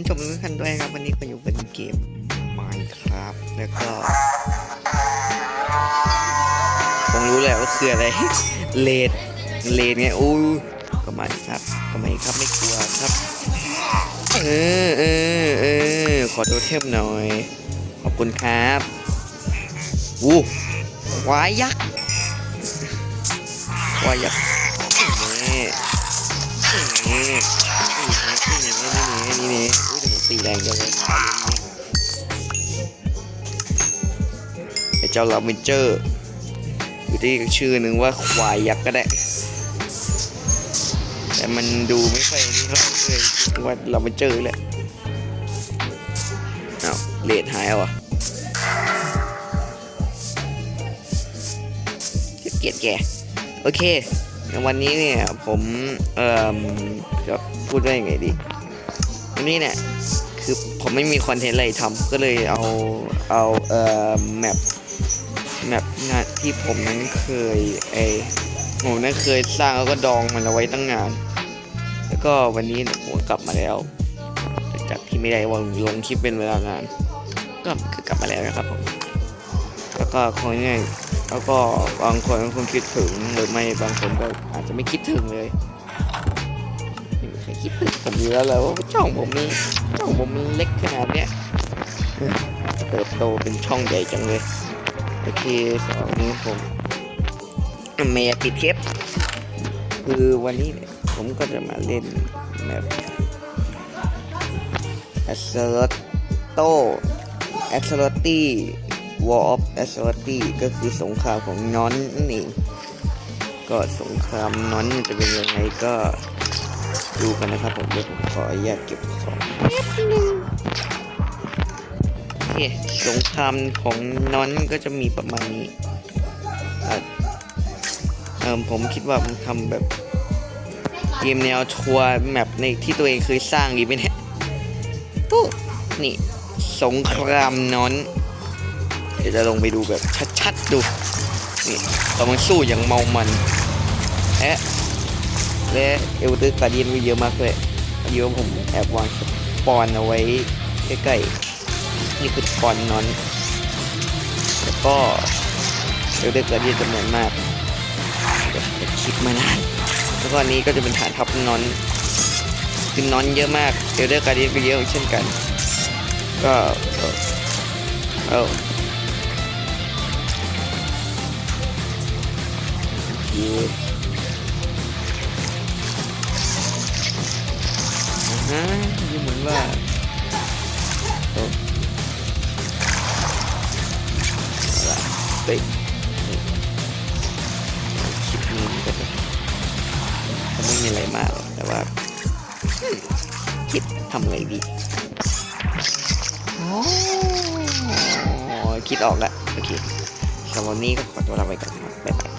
ผู้ชมทุกท่านด้วยครับวันนี้ก็อยู่เป็นเกม Minecraft แล้วก็คงรู้แหละว่าคืออะไรเลดเลดไงอู้ก็มาครับก็ไม่ครับไม่กลัวครับเออเออเออขอโทษเทมหน่อย ขอบคุณครับวูควายยักษ์วายยักษ์นี่นี่ แรงจังเลยไอเจ้าลาเวนเจอร์หรือที่ชื่อหนึ่งว่าควายยักษ์ก็ได้ แต่มันดูไม่ค่อยนี่เท่าเลยว่าเราไม่เจอเลยอ้าเลดหายวเหรอะเกียดแกโอเควันนี้เนี่ยผมเอ่อจะพูดว่ายังไงดีวันนี้เนี่ย คือผมไม่มีคอนเทนต์อะไรทำก็เลยเอาเอาเอ่อแมปแมปงานที่ผมนั้นเคยไอผมนั้นเคยสร้างแล้วก็ดองมันเอาไว้ตั้งนาน แล้วก็วันนี้ผมกลับมาแล้ว จากที่ไม่ได้วางลงคลิปเป็นเวลางาน ก็คือกลับมาแล้วนะครับผมแล้วก็คนง่ยแล้วก็บางคนคงคิดถึงหรือไม่บางคนก็อาจจะไม่คิดถึงเลย ครคิดถึงผมอยู่แล้วแหละว่าช่องผมนี่ช่องผมมันเล็กขนาดเนี้ยเติบโตเป็นช่องใหญ่จังเลยโอเคสองนี้ผมเมย์ปิดเทปคือวันนี้ผมก็จะมาเล่นแบบ a s s e r t o a s s e r t y War of a s s e r t y ก็คือสงครามของน้อนนั่นเองก็สงครามน้อนจะเป็นยังไงก็ ดูกันนะครับผมเดี๋ยวผมขออนุญาตเก็บของนิดนึงโอเคสงครามของนอนก็จะมีประมาณนี้อะเออผมคิดว่าผมทำแบบเกมแนวทัวร์แมปในที่ตัวเองเคยสร้างดีไหมเนี่ยตู้นี่สงครามนอนเดี๋ยวจะลงไปดูแบบชัดๆดูนี่กำลังสู้อย่างเมามันแอะ และเอลเดอร์การเดียนมีเยอะมากเลยเยอะผมแอบวางสปอนเอาไว้ใกล้ๆนี่คือสปอนนอนแล้วก็เอลเดอร์การเดียนจำนวนมากเดี๋ยวจะคิดมานานแล้วก็อันนี้ก็จะเป็นฐานทัพนอนคือนอนเยอะมากเอลเดอร์การเดียนก็เยอะเช่นกัน ก็เออคอ่าฮะดูเหมือนว่าเอาละคลิปนี้ก็จะไม่มีอะไรมากหรอกแต่ว่า คิดทำอะไงดีอ๋อคิดออกแล้วโอเคสำหรับวันนี้ก็ขอตัวลาไปก่อนครับ